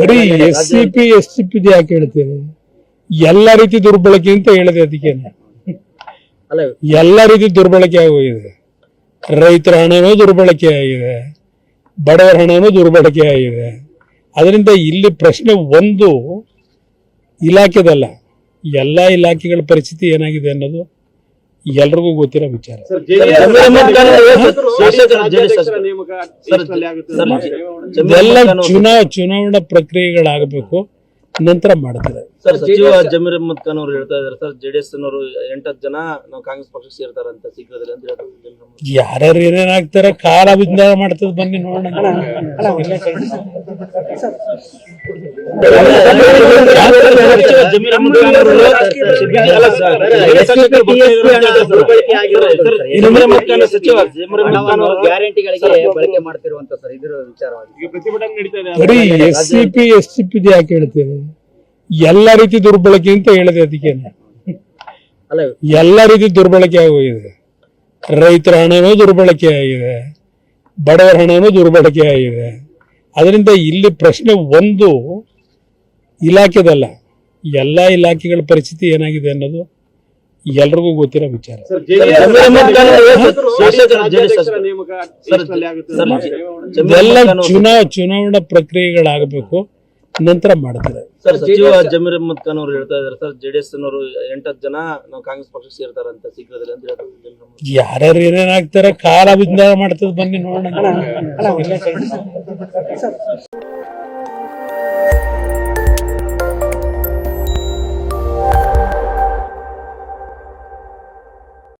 ಬರೀ S C P S C P ಯಾಕೆ ಹೇಳ್ತೇವೆ ಎಲ್ಲ ರೀತಿ ದುರ್ಬಳಕೆ ಅಂತ ಹೇಳಿದೆ ಅದಕ್ಕೆ. ಅಲ್ಲ ಎಲ್ಲ ರೀತಿ ದುರ್ಬಳಕೆ ಆಗೋಗಿದೆ. ರೈತರ ಹಣನೂ ದುರ್ಬಳಕೆ ಆಗಿದೆ. ಬಡವರ ಹಣನೂ ದುರ್ಬಳಕೆ ಆಗಿದೆ. ಅದರಿಂದ ಇಲ್ಲಿ ಪ್ರಶ್ನೆ ಒಂದು ಇಲಾಖೆದಲ್ಲ ಎಲ್ಲ ಇಲಾಖೆಗಳ ಪರಿಸ್ಥಿತಿ ಏನಾಗಿದೆ ಅನ್ನೋದು ಎಲ್ರಿಗೂ ಗೊತ್ತಿರೋ ವಿಚಾರ. ಚುನಾ ಚುನಾವಣಾ ಪ್ರಕ್ರಿಯೆಗಳಾಗಬೇಕು ನಂತರ ಮಾಡ್ತಾರೆ. ಸರ್ ಸಚಿವ ಜಮೀರ್ ಅಹಮದ್ ಖಾನ್ ಅವರು ಹೇಳ್ತಾ ಇದಾರೆ ಸರ್ ಜೆಡಿಎಸ್ ನವರು ಎಂಟತ್ತು ಜನ ನಾವು ಕಾಂಗ್ರೆಸ್ ಪಕ್ಷ ಸೇರ್ತಾರಂತ ಶೀಘ್ರದಲ್ಲಿ ಅಂತ ಹೇಳ್ತಾರೆ ಜಮೀರ್ ಅಹ್ಮದ್. ಯಾರ್ಯಾರು ಏನೇನಾಗ್ತಾರೆ ಕಾಲ ವಿಜ್ಞಾನ ಮಾಡ್ತದ ಬನ್ನಿ ನೋಡೋಣ ಸಚಿವ ಜಮೀರ್ ಅಹಮದ್ ಖಾನ್ ಅವರು ಅಲ್ಲ ಸರ್, ಜೆಡಿಎಸ್ ಶಾಸಕರು ಬರ್ತಾ ಇದ್ದಾರೆ ಅಂತ ಹೇಳ್ತಾರೆ ಸರ್. ಸರ್, ಜಮೀರ್ ಅಹಮದ್ ಖಾನ್ ಸಚಿವ ಜಮೀರ್ ಅಹಮದ್ ಖಾನ್ ಅವರು ಗ್ಯಾರಂಟಿಗಳಿಗೆ ಬಳಕೆ ಮಾಡ್ತಿರುವಂತ ಸರ್ ಇದ್ರ ವಿಚಾರವಾಗಿ ಈಗ ಪ್ರತಿಭಟನೆ ನಡೀತಾ ಇದೆ ಬರೀ S C P S C P ಯಾಕೆ ಹೇಳ್ತೇವೆ ಎಲ್ಲ ರೀತಿ ದುರ್ಬಳಕೆ ಅಂತ ಹೇಳಿದೆ ಅದಕ್ಕೆ. ಅಲ್ಲ ಎಲ್ಲ ರೀತಿ ದುರ್ಬಳಕೆ ಆಗೋಗಿದೆ ರೈತರ ಹಣನೂ ದುರ್ಬಳಕೆ ಆಗಿದೆ. ಬಡವರ ಹಣನೂ ದುರ್ಬಳಕೆ ಆಗಿದೆ. ಅದರಿಂದ ಇಲ್ಲಿ ಪ್ರಶ್ನೆ ಒಂದು ಇಲಾಖೆದಲ್ಲ ಎಲ್ಲ ಇಲಾಖೆಗಳ ಪರಿಸ್ಥಿತಿ ಏನಾಗಿದೆ ಅನ್ನೋದು ಎಲ್ರಿಗೂ ಗೊತ್ತಿರೋ ವಿಚಾರ. ಎಲ್ಲ ಚುನಾವ ಚುನಾವಣಾ ಪ್ರಕ್ರಿಯೆಗಳಾಗಬೇಕು. ನಂತರ ಮಾಡ್ತಾರೆ ಸರ್ ಸಚಿವ ಜಮೀರ್ ಅಹಮದ್ ಖಾನ್ ಅವರು ಹೇಳ್ತಾ ಇದ್ದಾರೆ ಸರ್ ಜೆಡಿಎಸ್ ನವರು ಎಂಟತ್ತು ಜನ ನಾವು ಕಾಂಗ್ರೆಸ್ ಪಕ್ಷಕ್ಕೆ ಸೇರ್ತಾರಂತ ಶೀಘ್ರದಲ್ಲಿ ಅಂತ ಹೇಳ್ತಾರೆ. ಯಾರ್ಯಾರು ಏನೇನಾಗ್ತಾರೆ ಕಾಲ ವಿಜ್ಞಾನ ಮಾಡ್ತದ ಬನ್ನಿ ನೋಡೋಣ